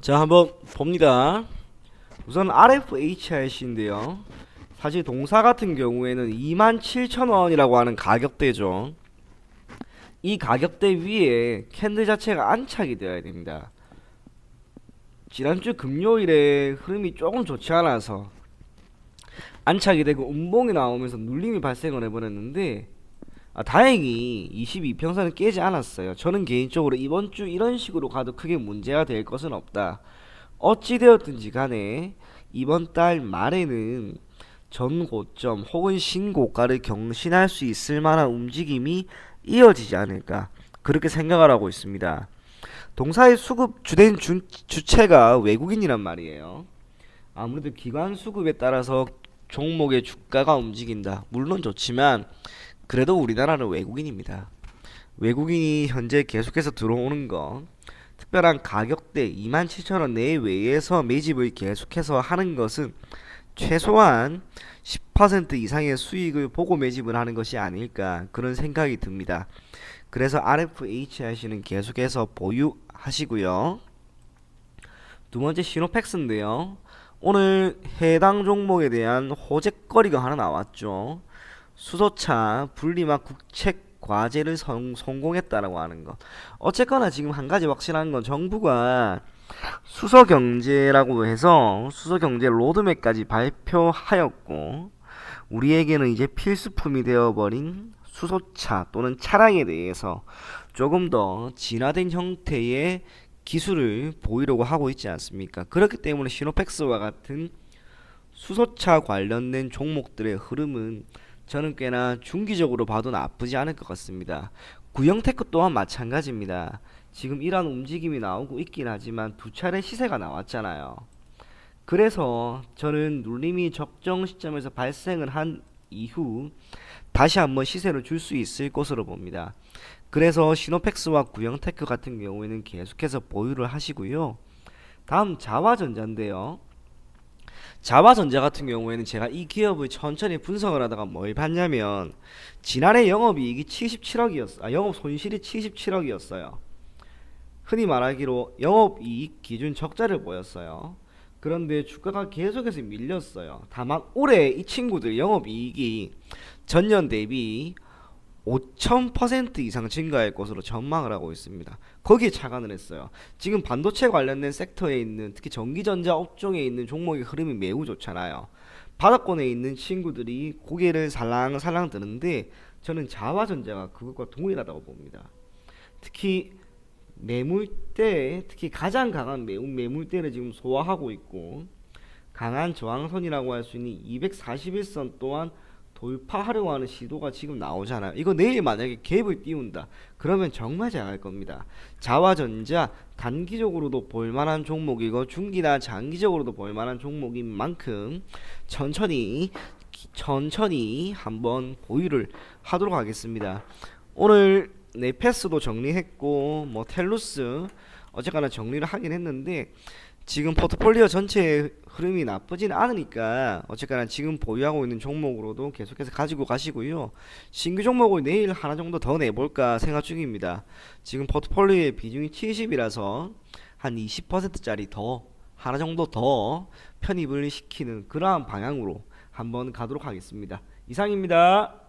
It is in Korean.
자 한번 봅니다. 우선 RFHRC인데요. 사실 동사 같은 경우에는 27,000원이라고 하는 가격대죠. 이 가격대 위에 캔들 자체가 안착이 되어야 됩니다. 지난주 금요일에 흐름이 조금 좋지 않아서 안착이 되고 음봉이 나오면서 눌림이 발생을 해버렸는데 아, 다행히 22평선은 깨지 않았어요. 저는 개인적으로 이번 주 이런 식으로 가도 크게 문제가 될 것은 없다. 어찌되었든지 간에 이번 달 말에는 전 고점 혹은 신고가를 경신할 수 있을 만한 움직임이 이어지지 않을까 그렇게 생각을 하고 있습니다. 동사의 수급 주된 주, 주체가 외국인이란 말이에요. 아무래도 기관 수급에 따라서 종목의 주가가 움직인다. 물론 좋지만 그래도 우리나라는 외국인입니다. 외국인이 현재 계속해서 들어오는 거 특별한 가격대 27,000원 내외에서 매집을 계속해서 하는 것은 최소한 10% 이상의 수익을 보고 매집을 하는 것이 아닐까 그런 생각이 듭니다. 그래서 RFH 하시는 계속해서 보유하시고요. 두 번째 시노팩스인데요. 오늘 해당 종목에 대한 호재거리가 하나 나왔죠. 수소차 분리막 국책 과제를 성, 성공했다라고 하는 것. 어쨌거나 지금 한 가지 확실한 건 정부가 수소 경제라고 해서 수소 경제 로드맵까지 발표하였고 우리에게는 이제 필수품이 되어버린 수소차 또는 차량에 대해서 조금 더 진화된 형태의 기술을 보이려고 하고 있지 않습니까? 그렇기 때문에 시노팩스와 같은 수소차 관련된 종목들의 흐름은 저는 꽤나 중기적으로 봐도 나쁘지 않을 것 같습니다. 구형테크 또한 마찬가지입니다. 지금 이러한 움직임이 나오고 있긴 하지만 두 차례 시세가 나왔잖아요. 그래서 저는 눌림이 적정 시점에서 발생을 한 이후 다시 한번 시세를 줄 수 있을 것으로 봅니다. 그래서 시노팩스와 구형테크 같은 경우에는 계속해서 보유를 하시고요. 다음 자화전자인데요. 자화전자 같은 경우에는 제가 이 기업을 천천히 분석을 하다가 뭘 봤냐면 지난해 영업이익이 77억이었어. 아, 영업 손실이 77억이었어요. 흔히 말하기로 영업이익 기준 적자를 보였어요. 그런데 주가가 계속해서 밀렸어요. 다만 올해 이 친구들 영업이익이 전년 대비 5,000% 이상 증가할 것으로 전망을 하고 있습니다. 거기에 착안을 했어요. 지금 반도체 관련된 섹터에 있는 특히 전기전자 업종에 있는 종목의 흐름이 매우 좋잖아요. 바닥권에 있는 친구들이 고개를 살랑살랑 드는데 저는 자화전자가 그것과 동일하다고 봅니다. 특히 매물대 특히 가장 강한 매우 매물대를 지금 소화하고 있고 강한 저항선이라고 할 수 있는 241선 또한 돌파하려고 하는 시도가 지금 나오잖아요. 이거 내일 만약에 갭을 띄운다. 그러면 정말 잘할 겁니다. 자화전자 단기적으로도 볼만한 종목이고 중기나 장기적으로도 볼만한 종목인 만큼 천천히 천천히 한번 보유를 하도록 하겠습니다. 오늘 네패스도 정리했고 뭐 텔루스 어쨌거나 정리를 하긴 했는데 지금 포트폴리오 전체의 흐름이 나쁘진 않으니까 어쨌거나 지금 보유하고 있는 종목으로도 계속해서 가지고 가시고요. 신규 종목을 내일 하나 정도 더 내볼까 생각 중입니다. 지금 포트폴리오의 비중이 70이라서 한 20%짜리 더 하나 정도 더 편입을 시키는 그러한 방향으로 한번 가도록 하겠습니다. 이상입니다.